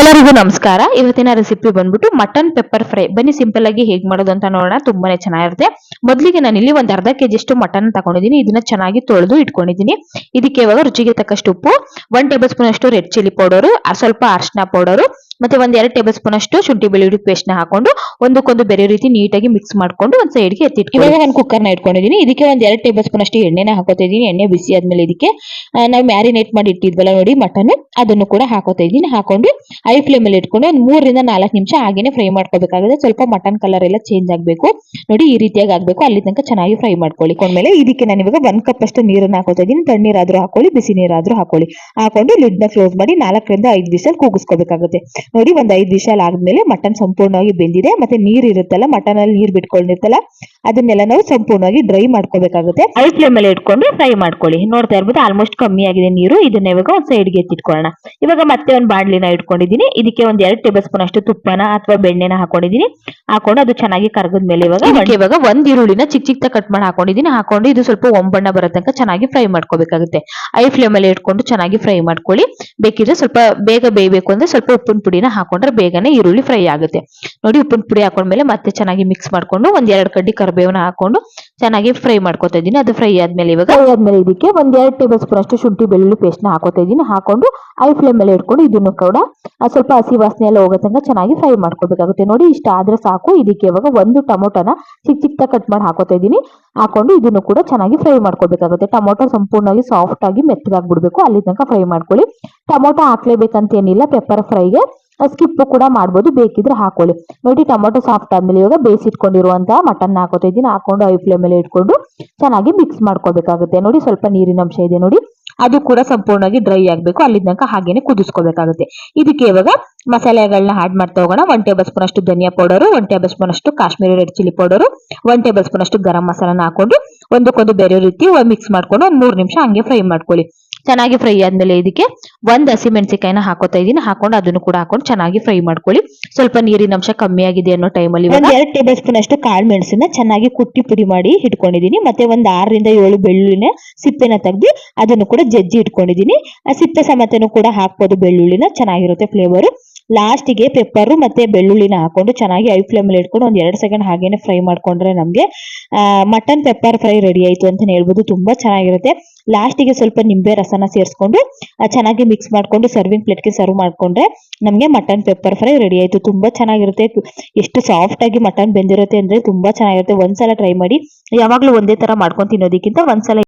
ಎಲ್ಲರಿಗೂ ನಮಸ್ಕಾರ. ಇವತ್ತಿನ ರೆಸಿಪಿ ಬಂದ್ಬಿಟ್ಟು ಮಟನ್ ಪೆಪ್ಪರ್ ಫ್ರೈ ಬನ್ನಿ ಸಿಂಪಲ್ ಆಗಿ ಹೇಗೆ ಮಾಡೋದು ಅಂತ ನೋಡೋಣ. ತುಂಬಾನೇ ಚೆನ್ನಾಗಿರುತ್ತೆ. ಮೊದಲಿಗೆ ನಾನು ಇಲ್ಲಿ ಒಂದು ಅರ್ಧ ಕೆಜಿ ಅಷ್ಟು ಮಟನ್ ತಗೊಂಡಿದ್ದೀನಿ. ಇದನ್ನ ಚೆನ್ನಾಗಿ ತೊಳೆದು ಇಟ್ಕೊಂಡಿದ್ದೀನಿ. ಇದಕ್ಕೆ ಇವಾಗ ರುಚಿಗೆ ತಕ್ಕಷ್ಟು ಉಪ್ಪು ಒನ್ ಟೇಬಲ್ ಸ್ಪೂನ್ ಅಷ್ಟು ರೆಡ್ ಚಿಲ್ಲಿ ಪೌಡರ್ ಸ್ವಲ್ಪ ಅರ್ಶಿನ ಪೌಡರ್ ಮತ್ತೆ ಒಂದ್ ಎರಡು ಟೇಬಲ್ ಸ್ಪೂನ್ ಅಷ್ಟು ಶುಂಠಿ ಬೆಳ್ಳುಳ್ಳಿ ಪೇಸ್ಟ್ನ ಹಾಕೊಂಡು ಒಂದಕ್ಕೊಂದು ಬೇರೆ ರೀತಿ ನೀಟಾಗಿ ಮಿಕ್ಸ್ ಮಾಡ್ಕೊಂಡು ಒಂದ್ ಸೈಡ್ಗೆ ಎತ್ತಿಟ್ಕೊಂಡು ಇವಾಗ ನಾನು ಕುಕ್ಕರ್ನ ಇಟ್ಕೊಂಡಿದ್ದೀನಿ ಇದಕ್ಕೆ ಒಂದ್ ಎರಡು ಟೇಬಲ್ ಸ್ಪೂನ್ ಅಷ್ಟು ಎಣ್ಣೆನ ಹಾಕೋತಾ ಇದೀನಿ. ಎಣ್ಣೆ ಬಿಸಿ ಆದ್ಮೇಲೆ ಇದಕ್ಕೆ ನಾವು ಮ್ಯಾರಿನೇಟ್ ಮಾಡಿ ಇಟ್ಟಿದ್ವಲ್ಲ ನೋಡಿ ಮಟನ್ ಅದನ್ನು ಕೂಡ ಹಾಕೋತಾ ಇದೀನಿ. ಹಾಕೊಂಡು ಹೈ ಫ್ಲೇಮ್ ಅಲ್ಲಿ ಇಟ್ಕೊಂಡು ಒಂದ್ ಮೂರರಿಂದ ನಾಲ್ಕು ನಿಮಿಷ ಹಾಗೇನೆ ಫ್ರೈ ಮಾಡ್ಕೋಬೇಕಾಗುತ್ತೆ. ಸ್ವಲ್ಪ ಮಟನ್ ಕಲರ್ ಎಲ್ಲ ಚೇಂಜ್ ಆಗಬೇಕು. ನೋಡಿ, ಈ ರೀತಿಯಾಗಿ ಆಗಬೇಕು. ಅಲ್ಲಿ ತನಕ ಚೆನ್ನಾಗಿ ಫ್ರೈ ಮಾಡ್ಕೊಳ್ಳಿ. ಕೊಂಡ್ಮೇಲೆ ಇದಕ್ಕೆ ನಾನು ಇವಾಗ ಒಂದ್ ಕಪ್ ಅಷ್ಟು ನೀರನ್ನ ಹಾಕೋತಾ ಇದೀನಿ. ತಣ್ಣೀರಾದ್ರೂ ಹಾಕೊಳ್ಳಿ, ಬಿಸಿ ನೀರಾದ್ರೂ ಹಾಕೊಳ್ಳಿ. ಹಾಕೊಂಡು ಲಿಡ್ನ ಕ್ಲೋಸ್ ಮಾಡಿ ನಾಲ್ಕರಿಂದ ಐದು ವಿಸಲ್ ಕೂಗಿಸ್ಕೋಬೇಕಾಗುತ್ತೆ. ನೋಡಿ ಒಂದ್ ಐದು ವಿಷಲ್ ಆದ್ಮೇಲೆ ಮಟನ್ ಸಂಪೂರ್ಣವಾಗಿ ಬೆಂದಿದೆ. ಮತ್ತೆ ನೀರ್ ಇರುತ್ತಲ್ಲ ಮಟನ್ ಅಲ್ಲಿ ನೀರ್ ಬಿಟ್ಕೊಂಡಿರ್ತಲ್ಲ ಅದನ್ನೆಲ್ಲ ನಾವು ಸಂಪೂರ್ಣವಾಗಿ ಡ್ರೈ ಮಾಡ್ಕೋಬೇಕಾಗುತ್ತೆ. ಐ ಫ್ಲೇಮ್ ಅಲ್ಲಿ ಇಟ್ಕೊಂಡು ಫ್ರೈ ಮಾಡ್ಕೊಳ್ಳಿ. ನೋಡ್ತಾ ಇರ್ಬೋದು ಆಲ್ಮೋಸ್ಟ್ ಕಮ್ಮಿ ಆಗಿದೆ ನೀರು. ಇದನ್ನ ಇವಾಗ ಒಂದ್ ಸೈಡ್ಗೆ ಎತ್ತಿಟ್ಕೊಳ್ಳೋಣ. ಇವಾಗ ಮತ್ತೆ ಒಂದ್ ಬಾಂಡ್ಲಿನ ಇಟ್ಕೊಂಡಿದೀನಿ ಇದಕ್ಕೆ ಒಂದ್ ಎರಡ್ ಟೇಬಲ್ ಸ್ಪೂನ್ ಅಷ್ಟು ತುಪ್ಪನ ಅಥವಾ ಬೆಣ್ಣೆನ ಹಾಕೊಂಡಿದೀನಿ ಹಾಕೊಂಡು ಅದು ಚೆನ್ನಾಗಿ ಕರಗದ ಮೇಲೆ ಇವಾಗ ಇವಾಗ ಒಂದ್ ಈರುಳ್ಳಿನ ಚಿಕ್ಕ ಚಿಕ್ಕ ಕಟ್ ಮಾಡಿ ಹಾಕೊಂಡಿದೀನಿ ಹಾಕೊಂಡು ಇದು ಸ್ವಲ್ಪ ಒಂಬಣ್ಣ ಬರೋ ತನಕ ಚೆನ್ನಾಗಿ ಫ್ರೈ ಮಾಡ್ಕೋಬೇಕಾಗುತ್ತೆ. ಐ ಫ್ಲೇಮ್ ಅಲ್ಲಿ ಇಟ್ಕೊಂಡು ಚೆನ್ನಾಗಿ ಫ್ರೈ ಮಾಡ್ಕೊಳ್ಳಿ. ಬೇಕಿದ್ರೆ ಸ್ವಲ್ಪ ಬೇಗ ಬೇಯಬೇಕು ಅಂದ್ರೆ ಸ್ವಲ್ಪ ಉಪ್ಪಿನ ಪುಡಿನ ಹಾಕೊಂಡ್ರೆ ಬೇಗನೆ ಈರುಳ್ಳಿ ಫ್ರೈ ಆಗುತ್ತೆ. ನೋಡಿ ಉಪ್ಪಿನ ಪುಡಿ ಹಾಕೊಂಡ್ಮೇಲೆ ಮತ್ತೆ ಚೆನ್ನಾಗಿ ಮಿಕ್ಸ್ ಮಾಡ್ಕೊಂಡು ಒಂದ್ ಎರಡ್ ಕಡ್ಡಿ ಕರಿಬೇವನ ಹಾಕೊಂಡು ಚೆನ್ನಾಗಿ ಫ್ರೈ ಮಾಡ್ಕೊತಾ ಇದ್ದೀನಿ. ಅದು ಫ್ರೈ ಆದ್ಮೇಲೆ ಇವಾಗ ಫ್ರೈ ಆದ್ಮೇಲೆ ಇದಕ್ಕೆ ಒಂದ್ ಎರಡು ಟೇಬಲ್ ಸ್ಪೂನ್ ಅಷ್ಟು ಶುಂಠಿ ಬೆಳ್ಳುಳ್ಳಿ ಪೇಸ್ಟ್ನ ಹಾಕೋತಾ ಇದ್ದೀನಿ. ಹಾಕೊಂಡು ಐ ಫ್ಲೇಮ್ ಮೇಲೆ ಇಟ್ಕೊಂಡು ಇದನ್ನು ಕೂಡ ಸ್ವಲ್ಪ ಹಸಿ ವಾಸನೆ ಎಲ್ಲ ಹೋಗೋ ತನಕ ಚೆನ್ನಾಗಿ ಫ್ರೈ ಮಾಡ್ಕೋಬೇಕಾಗುತ್ತೆ ನೋಡಿ ಇಷ್ಟ ಆದ್ರೆ ಸಾಕು. ಇದಕ್ಕೆ ಇವಾಗ ಒಂದು ಟೊಮೊಟೊನ ಚಿಕ್ಕ ಚಿಕ್ಕ ಕಟ್ ಮಾಡಿ ಹಾಕೋತಾ ಇದ್ದೀನಿ. ಹಾಕೊಂಡು ಇದನ್ನು ಕೂಡ ಚೆನ್ನಾಗಿ ಫ್ರೈ ಮಾಡ್ಕೋಬೇಕಾಗುತ್ತೆ ಟೊಮೊಟೊ ಸಂಪೂರ್ಣವಾಗಿ ಸಾಫ್ಟ್ ಆಗಿ ಮೆತ್ತಗಾಗ್ಬಿಡ್ಬೇಕು. ಅಲ್ಲಿ ತನಕ ಫ್ರೈ ಮಾಡ್ಕೊಳ್ಳಿ. ಟೊಮೊಟೊ ಹಾಕ್ಲೇಬೇಕಂತ ಏನಿಲ್ಲ. ಪೆಪ್ಪರ್ ಫ್ರೈಗೆ ಸ್ಕಿಪ್ ಕೂಡ ಮಾಡ್ಬೋದು, ಬೇಕಿದ್ರೆ ಹಾಕೊಳ್ಳಿ. ನೋಡಿ, ಟೊಮೊಟೊ ಸಾಫ್ಟ್ ಆದ್ಮೇಲೆ ಇವಾಗ ಬೇಯಿಸಿಟ್ಕೊಂಡಿರುವಂತಹ ಮಟನ್ ಹಾಕೋತಾ ಇದ್ದೀನಿ. ಹಾಕೊಂಡು ಐ ಫ್ಲೇಮ್ ಮೇಲೆ ಇಟ್ಕೊಂಡು ಚೆನ್ನಾಗಿ ಮಿಕ್ಸ್ ಮಾಡ್ಕೋಬೇಕಾಗುತ್ತೆ. ನೋಡಿ, ಸ್ವಲ್ಪ ನೀರಿನ ಅಂಶ ಇದೆ ನೋಡಿ. ಅದು ಕೂಡ ಸಂಪೂರ್ಣವಾಗಿ ಡ್ರೈ ಆಗಬೇಕು. ಅಲ್ಲಿ ತನಕ ಹಾಗೇನೆ ಕುದಿಸ್ಕೋಬೇಕಾಗುತ್ತೆ. ಇದಕ್ಕೆ ಇವಾಗ ಮಸಾಲೆಗಳನ್ನ ಆಡ್ ಮಾಡ್ತಾ ಹೋಗೋಣ. ಒನ್ ಟೇಬಲ್ ಸ್ಪೂನ್ ಅಷ್ಟು ಧನಿಯಾ ಪೌಡರ್ ಒನ್ ಟೇಬಲ್ ಸ್ಪೂನ್ ಅಷ್ಟು Kashmiri red chilli powder one tablespoon ಅಷ್ಟು ಗರಂ ಮಸಾಲಾನ ಹಾಕೊಂಡು ಒಂದಕ್ಕೊಂದು ಬೇರೆ ರೀತಿ ಮಿಕ್ಸ್ ಮಾಡ್ಕೊಂಡು ಒಂದ್ ಮೂರು ನಿಮಿಷ ಹಂಗೆ ಫ್ರೈ ಮಾಡ್ಕೊಳ್ಳಿ. ಚೆನ್ನಾಗಿ ಫ್ರೈ ಆದ್ಮೇಲೆ ಇದಕ್ಕೆ ಒಂದ್ ಹಸಿಮೆಣಸಿಕಾಯಿನ ಹಾಕೋತಾ ಇದೀನಿ. ಹಾಕೊಂಡು ಅದನ್ನು ಕೂಡ ಹಾಕೊಂಡು ಚೆನ್ನಾಗಿ ಫ್ರೈ ಮಾಡ್ಕೊಳ್ಳಿ. ಸ್ವಲ್ಪ ನೀರಿನ ಅಂಶ ಕಮ್ಮಿ ಆಗಿದೆ ಅನ್ನೋ ಟೈಮಲ್ಲಿ ಒಂದ್ ಎರಡ್ ಟೇಬಲ್ ಸ್ಪೂನ್ ಅಷ್ಟು ಕಾಳು ಮೆಣಸಿನ ಚೆನ್ನಾಗಿ ಕುಟ್ಟಿ ಪುಡಿ ಮಾಡಿ ಇಟ್ಕೊಂಡಿದೀನಿ ಮತ್ತೆ ಒಂದ್ ಆರರಿಂದ ಏಳು ಬೆಳ್ಳುಳ್ಳಿನ ಸಿಪ್ಪೆನ ತೆಗ್ದು ಅದನ್ನು ಕೂಡ ಜಜ್ಜಿ ಇಟ್ಕೊಂಡಿದೀನಿ ಆ ಸಿಪ್ಪೆ ಸಮೇತನು ಕೂಡ ಹಾಕ್ಬೋದು ಬೆಳ್ಳುಳ್ಳಿನ. ಚೆನ್ನಾಗಿರುತ್ತೆ ಫ್ಲೇವರ್ ಲಾಸ್ಟಿಗೆ ಪೆಪ್ಪರ್ ಮತ್ತೆ ಬೆಳ್ಳುಳ್ಳಿನ ಹಾಕೊಂಡು ಚೆನ್ನಾಗಿ ಐ ಫ್ಲೇಮ್ ಅಲ್ಲಿ ಇಟ್ಕೊಂಡು ಒಂದು ಎರಡು ಸೆಕೆಂಡ್ ಹಾಗೇನೆ ಫ್ರೈ ಮಾಡ್ಕೊಂಡ್ರೆ ನಮ್ಗೆ ಮಟನ್ ಪೆಪ್ಪರ್ ಫ್ರೈ ರೆಡಿ ಆಯ್ತು ಅಂತ ಹೇಳ್ಬೋದು, ತುಂಬಾ ಚೆನ್ನಾಗಿರುತ್ತೆ. ಲಾಸ್ಟಿಗೆ ಸ್ವಲ್ಪ ನಿಂಬೆ ರಸನ ಸೇರಿಸ್ಕೊಂಡು ಚೆನ್ನಾಗಿ ಮಿಕ್ಸ್ ಮಾಡ್ಕೊಂಡು ಸರ್ವಿಂಗ್ ಪ್ಲೇಟ್ಗೆ ಸರ್ವ್ ಮಾಡ್ಕೊಂಡ್ರೆ ನಮಗೆ ಮಟನ್ ಪೆಪ್ಪರ್ ಫ್ರೈ ರೆಡಿ ಆಯ್ತು, ತುಂಬಾ ಚೆನ್ನಾಗಿರುತ್ತೆ. ಎಷ್ಟು ಸಾಫ್ಟ್ ಆಗಿ ಮಟನ್ ಬೆಂದಿರುತ್ತೆ ಅಂದ್ರೆ ತುಂಬಾ ಚೆನ್ನಾಗಿರುತ್ತೆ. ಒಂದ್ಸಲ ಟ್ರೈ ಮಾಡಿ, ಯಾವಾಗ್ಲೂ ಒಂದೇ ತರ ಮಾಡ್ಕೊಂಡು ತಿನ್ನೋದಕ್ಕಿಂತ ಒಂದ್ಸಲ